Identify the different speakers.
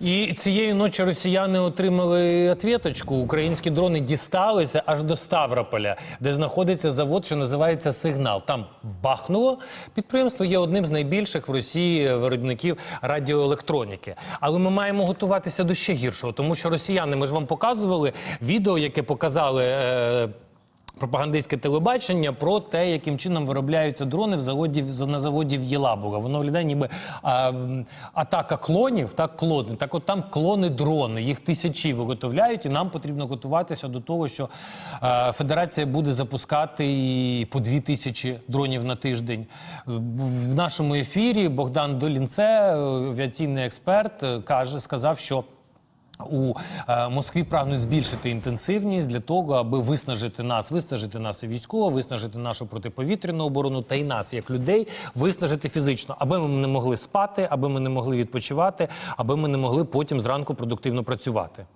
Speaker 1: І цієї ночі росіяни отримали отвіточку. Українські дрони дісталися аж до Ставрополя, де знаходиться завод, що називається Сигнал. Там бахнуло. Підприємство є одним з найбільших в Росії виробників радіоелектроніки. Але ми маємо готуватися до ще гіршого, тому що росіяни, ми ж вам показували відео, яке показали. Е- Пропагандистське телебачення про те, яким чином виробляються дрони в заводі на заводі в Єлабуга. Воно виглядає ніби а, атака клонів, так клони. Так, от там клони дрони. Їх тисячі виготовляють, і нам потрібно готуватися до того, що е, Федерація буде запускати і по дві тисячі дронів на тиждень. В нашому ефірі Богдан Долінце, е, авіаційний експерт, е, каже, сказав, що. У е, Москві прагнуть збільшити інтенсивність для того, аби виснажити нас, виснажити нас і військово, виснажити нашу протиповітряну оборону та й нас, як людей, виснажити фізично, аби ми не могли спати, аби ми не могли відпочивати, аби ми не могли потім зранку продуктивно працювати.